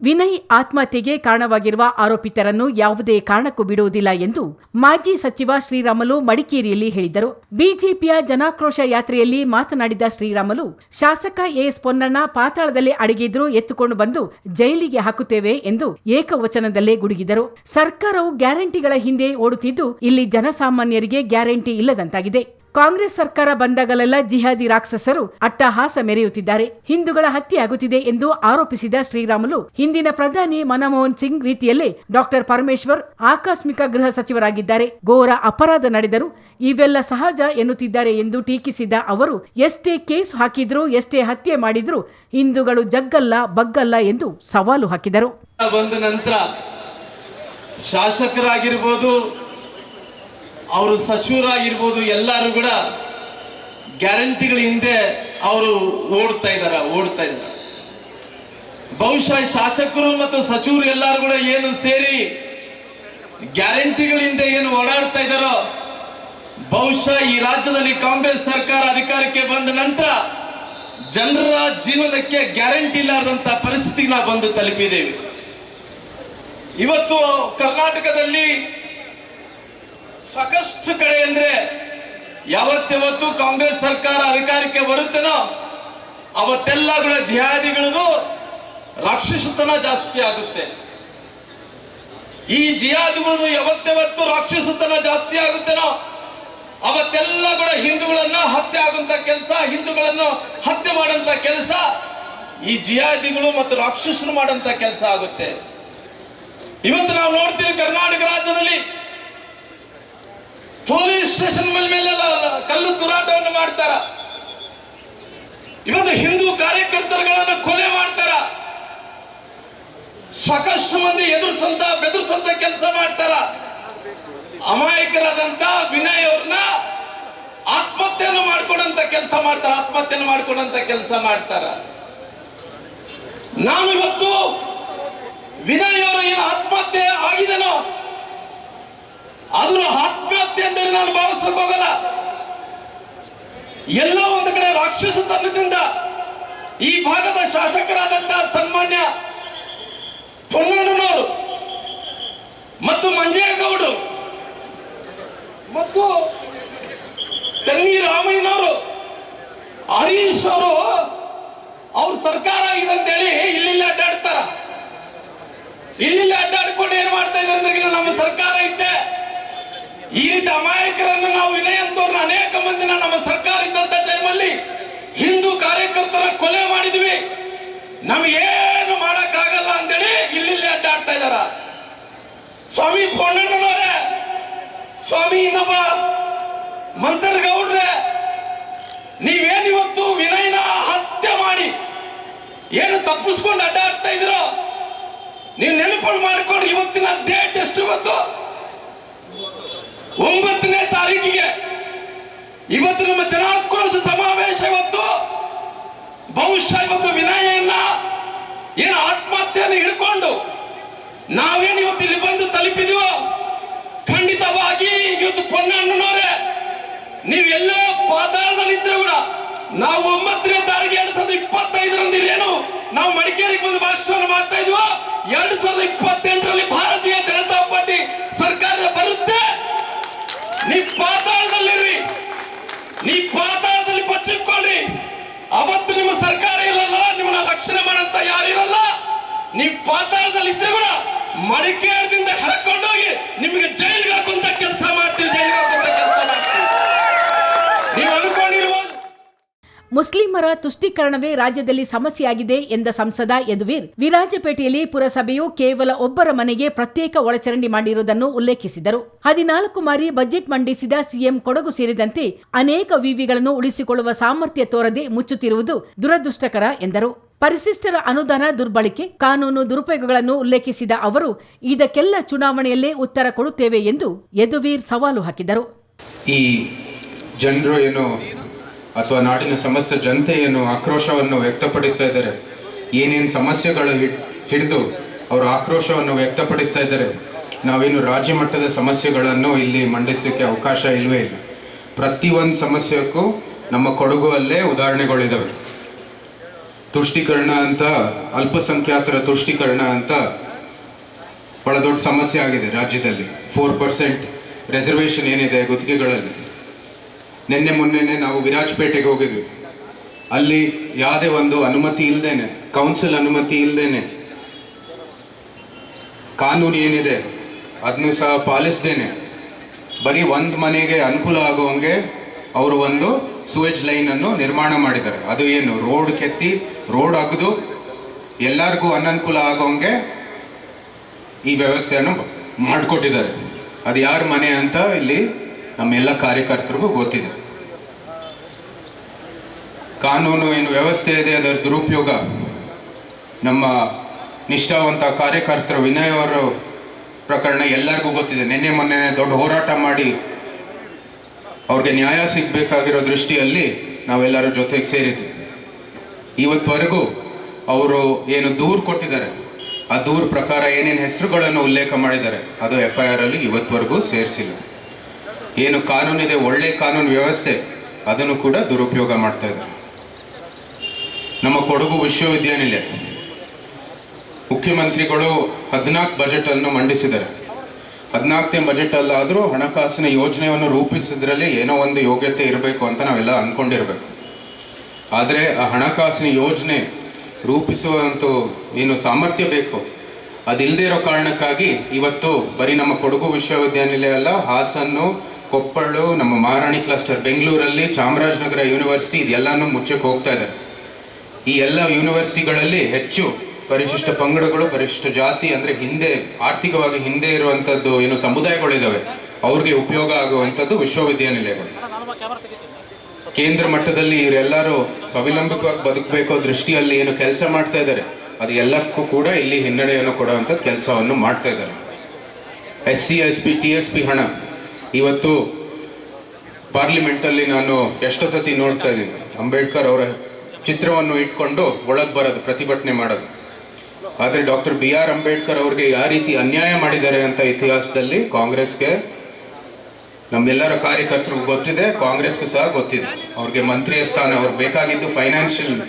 ವಿನಯ್ ಆತ್ಮಹತ್ಯೆಗೆ ಕಾರಣವಾಗಿರುವ ಆರೋಪಿತರನ್ನು ಯಾವುದೇ ಕಾರಣಕ್ಕೂ ಬಿಡುವುದಿಲ್ಲ ಎಂದು ಮಾಜಿ ಸಚಿವ ಶ್ರೀರಾಮಲು ಮಡಿಕೇರಿಯಲ್ಲಿ ಹೇಳಿದರು. ಬಿಜೆಪಿಯ ಜನಾಕ್ರೋಶ ಯಾತ್ರೆಯಲ್ಲಿ ಮಾತನಾಡಿದ ಶ್ರೀರಾಮಲು, ಶಾಸಕ ಎಎಸ್ ಪೊನ್ನಣ್ಣ ಪಾತಾಳದಲ್ಲಿ ಅಡಗಿದ್ರು, ಎತ್ತುಕೊಂಡು ಬಂದು ಜೈಲಿಗೆ ಹಾಕುತ್ತೇವೆ ಎಂದು ಏಕವಚನದಲ್ಲೇ ಗುಡುಗಿದರು. ಸರ್ಕಾರವು ಗ್ಯಾರಂಟಿಗಳ ಹಿಂದೆ ಓಡುತ್ತಿದ್ದು, ಇಲ್ಲಿ ಜನಸಾಮಾನ್ಯರಿಗೆ ಗ್ಯಾರಂಟಿ ಇಲ್ಲದಂತಾಗಿದೆ. ಕಾಂಗ್ರೆಸ್ ಸರ್ಕಾರ ಬಂದಾಗಲೆಲ್ಲ ಜಿಹಾದಿ ರಾಕ್ಷಸರು ಅಟ್ಟಹಾಸ ಮೆರೆಯುತ್ತಿದ್ದಾರೆ. ಹಿಂದೂಗಳ ಹತ್ಯೆ ಆಗುತ್ತಿದೆ ಎಂದು ಆರೋಪಿಸಿದ ಶ್ರೀರಾಮುಲು, ಹಿಂದಿನ ಪ್ರಧಾನಿ ಮನಮೋಹನ್ ಸಿಂಗ್ ರೀತಿಯಲ್ಲೇ ಡಾಕ್ಟರ್ ಪರಮೇಶ್ವರ್ ಆಕಸ್ಮಿಕ ಗೃಹ ಸಚಿವರಾಗಿದ್ದಾರೆ. ಘೋರ ಅಪರಾಧ ನಡೆದರು ಇವೆಲ್ಲ ಸಹಜ ಎನ್ನುತ್ತಿದ್ದಾರೆ ಎಂದು ಟೀಕಿಸಿದ ಅವರು, ಎಷ್ಟೇ ಕೇಸ್ ಹಾಕಿದ್ರು, ಎಷ್ಟೇ ಹತ್ಯೆ ಮಾಡಿದ್ರು ಹಿಂದೂಗಳು ಜಗ್ಗಲ್ಲ, ಬಗ್ಗಲ್ಲ ಎಂದು ಸವಾಲು ಹಾಕಿದರು. ಬಂದ ನಂತರ ಶಾಸಕರಾಗಿರ್ಬೋದು ಅವರು ಸಚಿವರಾಗಿರ್ಬೋದು ಎಲ್ಲರೂ ಕೂಡ ಗ್ಯಾರಂಟಿಗಳ ಹಿಂದೆ ಅವರು ಓಡ್ತಾ ಇದಾರ ಓಡ್ತಾ ಇದ್ದಾರೆ. ಬಹುಶಃ ಶಾಸಕರು ಮತ್ತು ಸಚಿವರು ಎಲ್ಲರೂ ಕೂಡ ಏನು ಸೇರಿ ಗ್ಯಾರಂಟಿಗಳ ಹಿಂದೆ ಏನು ಓಡಾಡ್ತಾ ಇದ್ದಾರೋ, ಬಹುಶಃ ಈ ರಾಜ್ಯದಲ್ಲಿ ಕಾಂಗ್ರೆಸ್ ಸರ್ಕಾರ ಅಧಿಕಾರಕ್ಕೆ ಬಂದ ನಂತರ ಜನರ ಜೀವನಕ್ಕೆ ಗ್ಯಾರಂಟಿ ಇಲ್ಲಾರ್ದಂತ ಪರಿಸ್ಥಿತಿಗೆ ನಾವು ಬಂದು ತಲುಪಿದ್ದೇವೆ. ಇವತ್ತು ಕರ್ನಾಟಕದಲ್ಲಿ ಸಾಕಷ್ಟು ಕಡೆ ಅಂದ್ರೆ ಯಾವತ್ತಿವತ್ತು ಕಾಂಗ್ರೆಸ್ ಸರ್ಕಾರ ಅಧಿಕಾರಕ್ಕೆ ಬರುತ್ತೇನೋ ಅವತ್ತೆಲ್ಲ ಕೂಡ ಜಿಹಾದಿಗಳದು ರಾಕ್ಷಸತನ ಜಾಸ್ತಿ ಆಗುತ್ತೆ. ಈ ಜಿಹಾದಿಗಳದು ಯಾವತ್ತೆವತ್ತು ರಾಕ್ಷಸತನ ಜಾಸ್ತಿ ಆಗುತ್ತೇನೋ ಅವತ್ತೆಲ್ಲ ಕೂಡ ಹಿಂದೂಗಳನ್ನ ಹತ್ಯೆ ಆಗುವಂತ ಕೆಲಸ, ಹಿಂದೂಗಳನ್ನು ಹತ್ಯೆ ಮಾಡಂತ ಕೆಲಸ ಈ ಜಿಹಾದಿಗಳು ಮತ್ತು ರಾಕ್ಷಸರು ಮಾಡಂತ ಕೆಲಸ ಆಗುತ್ತೆ. ಇವತ್ತು ನಾವು ನೋಡ್ತೀವಿ ಕರ್ನಾಟಕ ರಾಜ್ಯದಲ್ಲಿ ಪೊಲೀಸ್ ಸ್ಟೇಷನ್ ಮೇಲೆ ಕಲ್ಲು ತುರಾಟವನ್ನು ಮಾಡ್ತಾರ. ಇವತ್ತು ಹಿಂದೂ ಕಾರ್ಯಕರ್ತರುಗಳನ್ನು ಕೊಲೆ ಮಾಡ್ತಾರ. ಸಾಕಷ್ಟು ಮಂದಿ ಎದುರಿಸಂತ, ಬೆದರ್ಸಂತ ಕೆಲಸ ಮಾಡ್ತಾರ. ಅಮಾಯಕರಾದಂತ ವಿನಯ್ ಅವ್ರನ್ನ ಆತ್ಮಹತ್ಯೆಯನ್ನು ಮಾಡ್ಕೊಂಡಂತ ಕೆಲಸ ಮಾಡ್ತಾರ ಆತ್ಮಹತ್ಯೆಯನ್ನು ಮಾಡ್ಕೊಂಡಂತ ಕೆಲಸ ಮಾಡ್ತಾರ. ನಾನು ಇವತ್ತು ವಿನಯ್ ಅವರು ಏನು ಆತ್ಮಹತ್ಯೆ ಆಗಿದೆನೋ ಅದರ ಆತ್ಮಹತ್ಯೆ ಅಂತೇಳಿ ನಾನು ಭಾವಿಸಕ್ ಹೋಗಲ್ಲ. ಎಲ್ಲ ಒಂದು ಕಡೆ ರಾಕ್ಷಸತನದಿಂದ ಈ ಭಾಗದ ಶಾಸಕರಾದಂತಹ ಸನ್ಮಾನ್ಯ ಪೊನ್ನಣ್ಣನವರು ಮತ್ತು ಮಂಜೇಗೌಡರು ಮತ್ತು ತನ್ನಿ ರಾಮಯ್ಯನವರು, ಹರೀಶ್ ಅವರು, ಅವ್ರ ಸರ್ಕಾರ ಆಗಿದೆ ಅಂತೇಳಿ ಇಲ್ಲಿಲ್ಲ ಅಡ್ಡಾಡ್ತಾರ. ಇಲ್ಲಿ ಅಡ್ಡಾಡ್ಕೊಂಡು ಏನ್ ಮಾಡ್ತಾ ಇದ್ದಾರೆ ನಮ್ಮ ಸರ್ಕಾರ ಐತೆ. ಈ ಅಮಾಯಕರನ್ನು ನಾವು ವಿನಯ ಅನೇಕ ಮಂದಿನ ನಮ್ಮ ಸರ್ಕಾರ ಇದ್ದಂತ ಟೈಮಲ್ಲಿ ಹಿಂದೂ ಕಾರ್ಯಕರ್ತರ ಕೊಲೆ ಮಾಡಿದ್ವಿ. ನಮಗೇನು ಮಾಡಕ್ಕಾಗಲ್ಲ ಅಂತೇಳಿ ಇಲ್ಲಿ ಅಡ್ಡಾಡ್ತಾ ಇದಾರ. ಸ್ವಾಮಿ ಪೊಣ್ಣಣ್ಣನವರೇ ಸ್ವಾಮಿ ಇನ್ನೊಬ್ಬ ಮಂತ್ರಗೌಡ್ರೆ ನೀವೇನಿವತ್ತು ವಿನಯನ ಹತ್ಯೆ ಮಾಡಿ ಏನು ತಪ್ಪಿಸ್ಕೊಂಡು ಅಡ್ಡಾಡ್ತಾ ಇದ್ರೋ ನೀವು ನೆನಪು ಮಾಡ್ಕೊಂಡು ಇವತ್ತಿನ ಡೇಟ್ ಎಷ್ಟು ಇವತ್ತು? ಒಂಬತ್ತನೇ ತಾರೀಕಿಗೆ ಇವತ್ತು ನಮ್ಮ ಜನಾಕ್ರೋಶ ಸಮಾವೇಶ ಇವತ್ತು. ಬಹುಶಃ ಇವತ್ತು ವಿನಯನ್ನ, ಏನು ಆತ್ಮಹತ್ಯೆಯನ್ನು ಹಿಡ್ಕೊಂಡು ನಾವೇನು ಇವತ್ತು ಇಲ್ಲಿ ಬಂದು ತಲುಪಿದೀವೋ? ಖಂಡಿತವಾಗಿ ಇವತ್ತು ಪೊನ್ನಣ್ಣನವರೇ, ನೀವೆಲ್ಲ ಪಾತಾಳದಲ್ಲಿದ್ರೆ ಕೂಡ ನಾವು ಒಂಬತ್ತನೇ ತಾರೀಕು ಎರಡ್ ಸಾವಿರದ ಇಪ್ಪತ್ತೈದರಂದು ಇಲ್ಲೇನು, ನಾವು ಮಡಿಕೇರಿಗೆ ಬಂದು ಭಾಷಣ ಮಾಡ್ತಾ ಇದ್ವೋ? ಎರಡ್ ಸಾವಿರದ ಇಪ್ಪತ್ತೆಂಟರಲ್ಲಿ ಭಾರತೀಯ ಅವತ್ತು ನಿಮ್ಮ ಸರ್ಕಾರ ಇರಲ್ಲ ನಿಮ್ಮನ್ನ ರಕ್ಷಣೆ ಮಾಡಂತ ಯಾರಿರಲ್ಲ ನೀವು ಪಾತಾಳದಲ್ಲಿ ಇದ್ರೆ ಕೂಡ ಮಡಿಕೇರದಿಂದ ಹಡ್ಕೊಂಡೋಗಿ ನಿಮಗೆ ಜೈಲಿಗೆ ಹಾಕುವಂತ ಕೆಲಸ ಮಾಡ್ತೀವಿ, ಜೈಲಿಗೆ ಹಾಕುವಂತ ಕೆಲಸ ಮಾಡ್ತೀವಿ ನೀವು ಅನ್ಕೊಂಡಿರ್ಬೋದು ಮುಸ್ಲಿಮರ ತುಷ್ಟೀಕರಣವೇ ರಾಜ್ಯದಲ್ಲಿ ಸಮಸ್ಯೆಯಾಗಿದೆ ಎಂದ ಸಂಸದ ಯದುವೀರ್. ವಿರಾಜಪೇಟೆಯಲ್ಲಿ ಪುರಸಭೆಯು ಕೇವಲ ಒಬ್ಬರ ಮನೆಗೆ ಪ್ರತ್ಯೇಕ ಒಳಚರಂಡಿ ಮಾಡಿರುವುದನ್ನು ಉಲ್ಲೇಖಿಸಿದರು. ಹದಿನಾಲ್ಕು ಮಾರಿ ಬಜೆಟ್ ಮಂಡಿಸಿದ ಸಿಎಂ ಕೊಡಗು ಸೇರಿದಂತೆ ಅನೇಕ ವಿವಿಗಳನ್ನು ಉಳಿಸಿಕೊಳ್ಳುವ ಸಾಮರ್ಥ್ಯ ತೋರದೆ ಮುಚ್ಚುತ್ತಿರುವುದು ದುರದೃಷ್ಟಕರ ಎಂದರು. ಪರಿಶಿಷ್ಟರ ಅನುದಾನ ದುರ್ಬಳಕೆ, ಕಾನೂನು ದುರುಪಯೋಗಗಳನ್ನು ಉಲ್ಲೇಖಿಸಿದ ಅವರು, ಇದಕ್ಕೆಲ್ಲ ಚುನಾವಣೆಯಲ್ಲೇ ಉತ್ತರ ಕೊಡುತ್ತೇವೆ ಎಂದು ಯದುವೀರ್ ಸವಾಲು ಹಾಕಿದರು. ಈ ಜನರು ಏನು ಅಥವಾ ನಾಡಿನ ಸಮಸ್ತ ಜನತೆ ಆಕ್ರೋಶವನ್ನು ವ್ಯಕ್ತಪಡಿಸ್ತಾ ಇದ್ದಾರೆ. ಏನೇನು ಸಮಸ್ಯೆಗಳು ಹಿಡ್- ಹಿಡಿದು ಅವರು ಆಕ್ರೋಶವನ್ನು ವ್ಯಕ್ತಪಡಿಸ್ತಾ ಇದ್ದಾರೆ. ನಾವೇನು ರಾಜ್ಯ ಮಟ್ಟದ ಸಮಸ್ಯೆಗಳನ್ನು ಇಲ್ಲಿ ಮಂಡಿಸಲಿಕ್ಕೆ ಅವಕಾಶ ಇಲ್ಲವೇ ಇಲ್ಲ. ಪ್ರತಿ ಒಂದು ಸಮಸ್ಯೆಗೂ ನಮ್ಮ ಕೊಡಗು ಅಲ್ಲೇ ಉದಾಹರಣೆಗಳಿದ್ದಾವೆ ತುಷ್ಟೀಕರಣ ಅಂತ, ಅಲ್ಪಸಂಖ್ಯಾತರ ತುಷ್ಟೀಕರಣ ಅಂತ ಬಹಳ ದೊಡ್ಡ ಸಮಸ್ಯೆ ಆಗಿದೆ ರಾಜ್ಯದಲ್ಲಿ. ಫೋರ್ ಪರ್ಸೆಂಟ್ ರಿಸರ್ವೇಷನ್ ಏನಿದೆ ಗುತ್ತಿಗೆಗಳಲ್ಲಿ? ನಿನ್ನೆ ಮೊನ್ನೆನೆ ನಾವು ವಿರಾಜಪೇಟೆಗೆ ಹೋಗಿದ್ವಿ. ಅಲ್ಲಿ ಯಾವುದೇ ಒಂದು ಅನುಮತಿ ಇಲ್ಲದೇನೆ ಕೌನ್ಸಿಲ್ ಅನುಮತಿ ಇಲ್ಲದೇನೆ ಕಾನೂನು ಏನಿದೆ ಅದನ್ನು ಸಹ ಪಾಲಿಸ್ದೇನೆ. ಬರೀ ಒಂದು ಮನೆಗೆ ಅನುಕೂಲ ಆಗುವಂಗೆ ಅವರು ಒಂದು ಸುವೇಜ್ ಲೈನ್ ಅನ್ನು ನಿರ್ಮಾಣ ಮಾಡಿದ್ದಾರೆ. ಅದು ಏನು ರೋಡ್ ಕೆತ್ತಿ ರೋಡ್ ಅಗದು, ಎಲ್ಲರಿಗೂ ಅನನುಕೂಲ ಆಗೋಂಗೆ ಈ ವ್ಯವಸ್ಥೆಯನ್ನು ಮಾಡಿಕೊಟ್ಟಿದ್ದಾರೆ. ಅದು ಯಾರ ಮನೆ ಅಂತ ಇಲ್ಲಿ ನಮ್ಮೆಲ್ಲ ಕಾರ್ಯಕರ್ತರಿಗೂ ಗೊತ್ತಿದೆ. ಕಾನೂನು ಏನು ವ್ಯವಸ್ಥೆ ಇದೆ, ಅದರ ದುರುಪಯೋಗ. ನಮ್ಮ ನಿಷ್ಠಾವಂತ ಕಾರ್ಯಕರ್ತರ ವಿನಯ್ ಅವರ ಪ್ರಕರಣ ಎಲ್ಲರಿಗೂ ಗೊತ್ತಿದೆ. ನಿನ್ನೆ ಮೊನ್ನೆ ದೊಡ್ಡ ಹೋರಾಟ ಮಾಡಿ ಅವ್ರಿಗೆ ನ್ಯಾಯ ಸಿಗಬೇಕಾಗಿರೋ ದೃಷ್ಟಿಯಲ್ಲಿ ನಾವೆಲ್ಲರೂ ಜೊತೆಗೆ ಸೇರಿದ್ವಿ. ಇವತ್ತವರೆಗೂ ಅವರು ಏನು ದೂರು ಕೊಟ್ಟಿದ್ದಾರೆ. ಆ ದೂರು ಪ್ರಕಾರ ಏನೇನು ಹೆಸರುಗಳನ್ನು ಉಲ್ಲೇಖ ಮಾಡಿದ್ದಾರೆ, ಅದು ಎಫ್ ಐ ಆರಲ್ಲಿ ಇವತ್ತವರೆಗೂ ಸೇರಿಸಿಲ್ಲ. ಏನು ಕಾನೂನಿದೆ, ಒಳ್ಳೆ ಕಾನೂನು ವ್ಯವಸ್ಥೆ, ಅದನ್ನು ಕೂಡ ದುರುಪಯೋಗ ಮಾಡ್ತಾ ಇದ್ದಾರೆ. ನಮ್ಮ ಕೊಡಗು ವಿಶ್ವವಿದ್ಯಾನಿಲಯ ಮುಖ್ಯಮಂತ್ರಿಗಳು ಹದಿನಾಲ್ಕು ಬಜೆಟ್ ಅನ್ನು ಮಂಡಿಸಿದ್ದಾರೆ. ಹದಿನಾಲ್ಕನೇ ಬಜೆಟ್ ಅಲ್ಲಾದರೂ ಹಣಕಾಸಿನ ಯೋಜನೆಯನ್ನು ರೂಪಿಸಿದ್ರಲ್ಲಿ ಏನೋ ಒಂದು ಯೋಗ್ಯತೆ ಇರಬೇಕು ಅಂತ ನಾವೆಲ್ಲ ಅಂದ್ಕೊಂಡಿರ್ಬೇಕು ಆದರೆ ಆ ಹಣಕಾಸಿನ ಯೋಜನೆ ರೂಪಿಸುವಂಥ ಏನು ಸಾಮರ್ಥ್ಯ ಬೇಕು ಅದಿಲ್ಲದೆ ಇರೋ ಕಾರಣಕ್ಕಾಗಿ ಇವತ್ತು ಬರೀ ನಮ್ಮ ಕೊಡಗು ವಿಶ್ವವಿದ್ಯಾನಿಲಯ ಅಲ್ಲ, ಹಾಸನ್ನು ಕೊಪ್ಪಳು, ನಮ್ಮ ಮಹಾರಾಣಿ ಕ್ಲಸ್ಟರ್ ಬೆಂಗಳೂರಲ್ಲಿ ಚಾಮರಾಜನಗರ ಯೂನಿವರ್ಸಿಟಿ ಇದೆಲ್ಲನೂ ಮುಚ್ಚಕ್ಕೆ ಹೋಗ್ತಾ ಇದೆ. ಈ ಎಲ್ಲ ಯೂನಿವರ್ಸಿಟಿಗಳಲ್ಲಿ ಹೆಚ್ಚು ಪರಿಶಿಷ್ಟ ಪಂಗಡಗಳು, ಪರಿಶಿಷ್ಟ ಜಾತಿ ಅಂದರೆ ಹಿಂದೆ, ಆರ್ಥಿಕವಾಗಿ ಹಿಂದೆ ಇರುವಂಥದ್ದು ಏನು ಸಮುದಾಯಗಳಿದ್ದಾವೆ ಅವ್ರಿಗೆ ಉಪಯೋಗ ಆಗುವಂಥದ್ದು ವಿಶ್ವವಿದ್ಯಾನಿಲಯಗಳು. ಕೇಂದ್ರ ಮಟ್ಟದಲ್ಲಿ ಇವರೆಲ್ಲರೂ ಸ್ವಾವಲಂಬಿಕವಾಗಿ ಬದುಕಬೇಕು ದೃಷ್ಟಿಯಲ್ಲಿ ಏನು ಕೆಲಸ ಮಾಡ್ತಾ ಇದ್ದಾರೆ. ಅದು ಎಲ್ಲಕ್ಕೂ ಕೂಡ ಇಲ್ಲಿ ಹಿನ್ನಡೆಯನ್ನು ಕೊಡುವಂಥದ್ದು ಕೆಲಸವನ್ನು ಮಾಡ್ತಾ ಇದ್ದಾರೆ. S C, S P, T S P ಹಣ. ಇವತ್ತು ಪಾರ್ಲಿಮೆಂಟಲ್ಲಿ ನಾನು ಎಷ್ಟೋ ಸತಿ ನೋಡ್ತಾ ಇದ್ದೀನಿ. ಅಂಬೇಡ್ಕರ್ ಅವರ ಚಿತ್ರವನ್ನು ಇಟ್ಕೊಂಡು ಒಳಗೆ ಬರೋದು, ಪ್ರತಿಭಟನೆ ಮಾಡೋದು. ಆದರೆ ಡಾಕ್ಟರ್ ಬಿ ಆರ್ ಅಂಬೇಡ್ಕರ್ ಅವ್ರಿಗೆ ಯಾವ ರೀತಿ ಅನ್ಯಾಯ ಮಾಡಿದ್ದಾರೆ ಅಂತ ಇತಿಹಾಸದಲ್ಲಿ ಕಾಂಗ್ರೆಸ್ಗೆ ನಮ್ಮೆಲ್ಲರ ಕಾರ್ಯಕರ್ತರಿಗೂ ಗೊತ್ತಿದೆ, ಕಾಂಗ್ರೆಸ್ಗೂ ಸಹ ಗೊತ್ತಿದೆ. ಅವ್ರಿಗೆ ಮಂತ್ರಿಯ ಸ್ಥಾನ, ಅವ್ರು ಬೇಕಾಗಿದ್ದು ಫೈನಾನ್ಷಿಯಲ್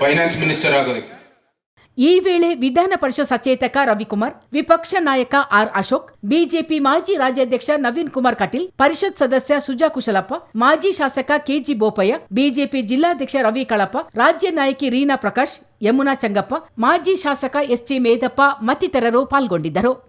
ಫೈನಾನ್ಸ್ ಮಿನಿಸ್ಟರ್ ಆಗೋದಕ್ಕೆ. ಈ ವೇಳೆ ವಿಧಾನ ಪರಿಷತ್ ಸಚೇತಕ ರವಿಕುಮಾರ್, ವಿಪಕ್ಷ ನಾಯಕ ಆರ್ ಅಶೋಕ್, ಬಿಜೆಪಿ ಮಾಜಿ ರಾಜ್ಯಾಧ್ಯಕ್ಷ ನವೀನ್ ಕುಮಾರ್ ಕಟೀಲ್, ಪರಿಷತ್ ಸದಸ್ಯ ಸುಜಾ ಕುಶಲಪ್ಪ, ಮಾಜಿ ಶಾಸಕ ಕೆಜಿ ಬೋಪಯ್ಯ, ಬಿಜೆಪಿ ಜಿಲ್ಲಾಧ್ಯಕ್ಷ ರವಿ ಕಳಪ್ಪ, ರಾಜ್ಯ ನಾಯಕಿ ರೀನಾ ಪ್ರಕಾಶ್, ಯಮುನಾ ಚಂಗಪ್ಪ, ಮಾಜಿ ಶಾಸಕ ಎಸ್ಟಿ ಮೇದಪ್ಪ ಮತ್ತಿತರರು ಪಾಲ್ಗೊಂಡಿದ್ದರು.